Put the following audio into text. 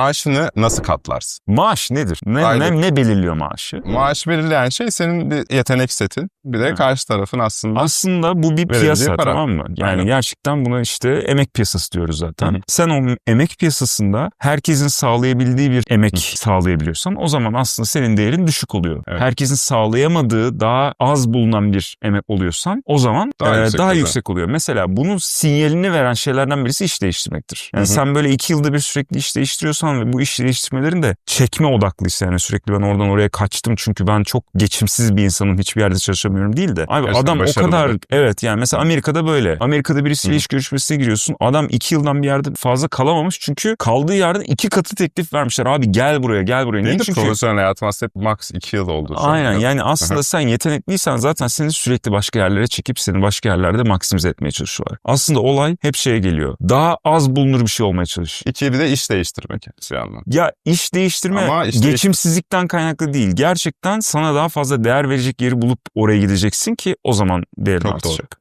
Maaşını nasıl katlarsın? Maaş nedir? Ne, Aylık. ne, ne belirliyor maaşı? Maaş belirleyen şey senin bir yetenek setin. Bir de Hı. karşı tarafın aslında. Aslında bu bir piyasa para. tamam mı? Yani Aynen. gerçekten buna işte emek piyasası diyoruz zaten. Hı hı. Sen o emek piyasasında herkesin sağlayabildiği bir emek sağlayabiliyorsan o zaman aslında senin değerin düşük oluyor. Evet. Herkesin sağlayamadığı daha az bulunan bir emek oluyorsan o zaman Daha daha, yüksek daha oluyor. yüksek oluyor. Mesela bunun sinyalini veren şeylerden birisi iş değiştirmektir. Yani Hı hı. sen böyle iki yılda bir sürekli iş değiştiriyorsan ve bu iş değiştirmelerin de çekme odaklıysa yani sürekli ben oradan oraya kaçtım çünkü ben çok geçimsiz bir insanım hiçbir yerde çalışamıyorum değil de. Abi Gerçekten adam o kadar biri. evet yani mesela Amerika'da böyle. Amerika'da birisiyle Hı. iş görüşmesine giriyorsun. Adam iki yıldan bir yerde fazla kalamamış çünkü kaldığı yerden iki katı teklif vermişler. Abi gel buraya gel buraya. De Çünkü profesyonel hayatım aslında hep max 2 yıl oldu. an. Aynen yani aslında sen yetenekliysen zaten seni sürekli başka yerlere çekip seni başka yerlerde maksimize etmeye çalışıyorlar. Aslında olay hep şeye geliyor. Daha az bulunur bir şey olmaya çalış. İki bir de iş değiştirmek bir yandan. Ya iş değiştirme Ama iş değiş- geçimsizlikten kaynaklı değil. Gerçekten sana daha fazla değer verecek yeri bulup oraya gideceksin ki o zaman değerin Çok artacak.